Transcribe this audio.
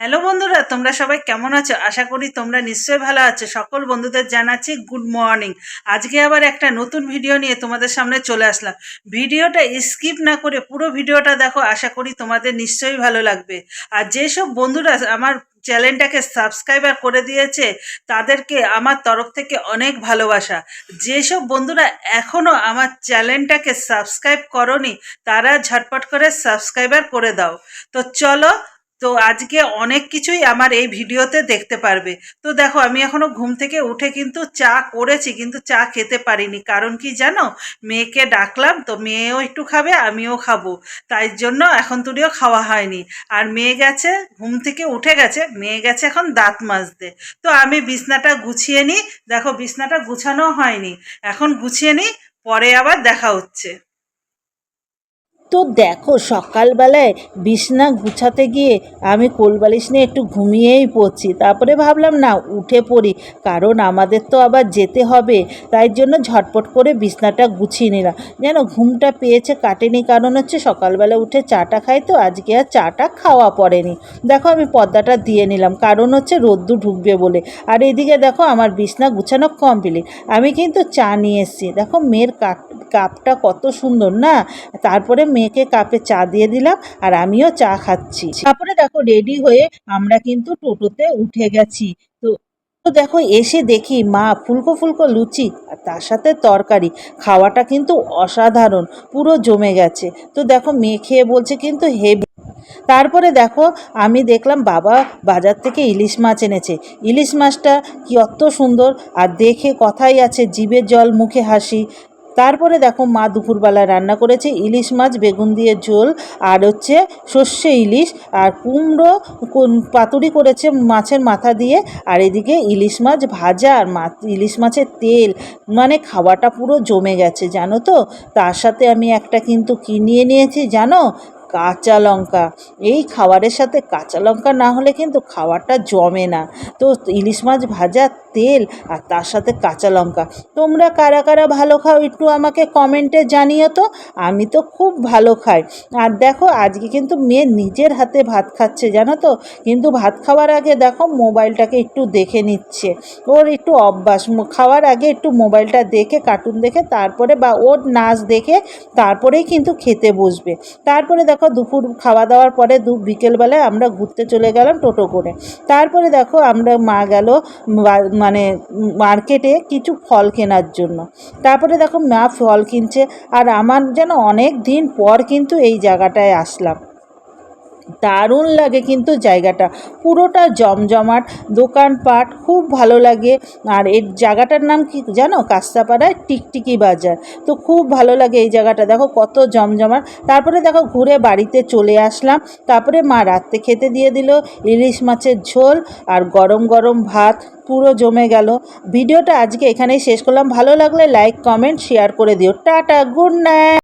Hello বন্ধুরা, তোমরা সবাই কেমন আছো? আশা করি তোমরা নিশ্চয়ই ভালো আছো। সকল বন্ধুদের জানাচ্ছি গুড মর্নিং। আজকে আবার একটা নতুন ভিডিও নিয়ে তোমাদের সামনে চলে আসলাম। ভিডিওটা স্কিপ না করে পুরো ভিডিওটা দেখো, আশা করি তোমাদের নিশ্চয়ই ভালো লাগবে। আর যেসব বন্ধুরা আমার চ্যানেলটাকে সাবস্ক্রাইবার করে দিয়েছে, তাদেরকে আমার তরফ থেকে অনেক ভালোবাসা। যেসব বন্ধুরা এখনও আমার চ্যানেলটাকে সাবস্ক্রাইব করনি, তারা ঝটপট করে সাবস্ক্রাইবার করে দাও। তো চলো তো আজকে অনেক কিছুই আমার এই ভিডিওতে দেখতে পারবে। তো দেখো, আমি এখনও ঘুম থেকে উঠে কিন্তু চা করেছি, কিন্তু চা খেতে পারিনি। কারণ কি জানো? মেয়েকে ডাকলাম, তো মেয়েও একটু খাবে, আমিও খাব। তাই জন্য এখন তুলিও খাওয়া হয়নি। আর মেয়ে গেছে, ঘুম থেকে উঠে গেছে, মেয়ে গেছে এখন দাঁত মাজতে। তো আমি বিছনাটা গুছিয়ে নিই। দেখো, বিছনাটা গুছানো হয়নি। এখন গুছিয়ে নিই, পরে আবার দেখা হচ্ছে। তো দেখো, সকালবেলায় বিছনা গুছাতে গিয়ে আমি কোলবালিশ নিয়ে একটু ঘুমিয়েই পড়ছি। তারপরে ভাবলাম, না, উঠে পড়ি। কারণ আমাদের তো আবার যেতে হবে। তাই জন্য ঝটপট করে বিছনাটা গুছিয়ে নিলাম। যেন ঘুমটা পেয়েছে, কাটেনি। কারণ হচ্ছে সকালবেলা উঠে চাটা খাই তো, আজকে আর চাটা খাওয়া পড়েনি। দেখো, আমি পর্দাটা দিয়ে নিলাম। কারণ হচ্ছে রোদ্দু ঢুকবে বলে। আর এদিকে দেখো, আমার বিছনা গুছানো কমপ্লিট আমি কিন্তু চা নিয়ে এসেছি। দেখো, মেয়ের কাপ, কাপটা কত সুন্দর, না? তারপরে মেয়েকে কাপে চা দিয়ে দিলাম আর আমিও চা খাচ্ছি। তারপরে দেখো রেডি হয়ে আমরা কিন্তু টোটোতে উঠে গেছি। তো তো দেখো এসে দেখি মা ফুলকো ফুলকো লুচি আর তার সাথে তরকারি। খাওয়াটা কিন্তু অসাধারণ, পুরো জমে গেছে। তো দেখো মেয়ে খেয়ে বলছে কিন্তু হেভি। তারপরে দেখো আমি দেখলাম বাবা বাজার থেকে ইলিশ মাছ এনেছে। ইলিশ মাছটা কি অত সুন্দর আর দেখে কথাই আছে জিভের জল, মুখে হাসি। তারপরে দেখো মা দুপুরবেলা রান্না করেছে ইলিশ মাছ, বেগুন দিয়ে ঝোল, আর হচ্ছে সর্ষে ইলিশ, আর কুমড়ো পাতুরি করেছে মাছের মাথা দিয়ে, আর এদিকে ইলিশ মাছ ভাজা, আর মাছ ইলিশ মাছের তেল মানে খাওয়াটা পুরো জমে গেছে, জানো তো? তার সাথে আমি একটা কিন্তু কিনিয়ে নিয়েছি, জানো? কাঁচা লঙ্কা। এই খাবারের সাথে কাঁচা লঙ্কা না হলে কিন্তু খাবারটা জমে না। তো ইলিশ মাছ ভাজা তেল আর তার সাথে কাঁচা লঙ্কা। তোমরা কারা কারা ভালো খাও একটু আমাকে কমেন্টে জানিও তো। আমি তো খুব ভালো খাই। আর দেখো, আজকে কিন্তু মেয়ে নিজের হাতে ভাত খাচ্ছে, জানো তো? কিন্তু ভাত খাওয়ার আগে দেখো, মোবাইলটাকে একটু দেখে নিচ্ছে। ওর একটু অভ্যাস খাওয়ার আগে একটু মোবাইলটা দেখে কার্টুন দেখে, তারপরে বা ওর নাচ দেখে, তারপরেই কিন্তু খেতে বসবে। তারপরে দেখো, দুপুর খাওয়া দাওয়ার পরে দু, বিকেলবেলায় আমরা ঘুরতে চলে গেলাম টোটো করে। তারপরে দেখো, আমরা মা গেল মানে মার্কেটে কিছু ফল কেনার জন্য। তারপরে দেখো মা ফল কিনছে, আর আমার যেন অনেক দিন পর কিন্তু এই জায়গাটায় আসলাম। দারুণ লাগে কিন্তু জায়গাটা। পুরোটা জমজমাট, দোকানপাট, খুব ভালো লাগে। আর এর জায়গাটার নাম কি জানো? কাস্তাপাড়ায় টিকটিকি বাজার। তো খুব ভালো লাগে এই জায়গাটা। দেখো কত জমজমাট। তারপরে দেখো ঘুরে বাড়িতে চলে আসলাম। তারপরে মা রাত্রে খেতে দিয়ে দিল ইলিশ মাছের ঝোল আর গরম গরম ভাত, পুরো জমে গেল। ভিডিওটা আজকে এখানেই শেষ করলাম। ভালো লাগলে লাইক কমেন্ট শেয়ার করে দিও। Tata good night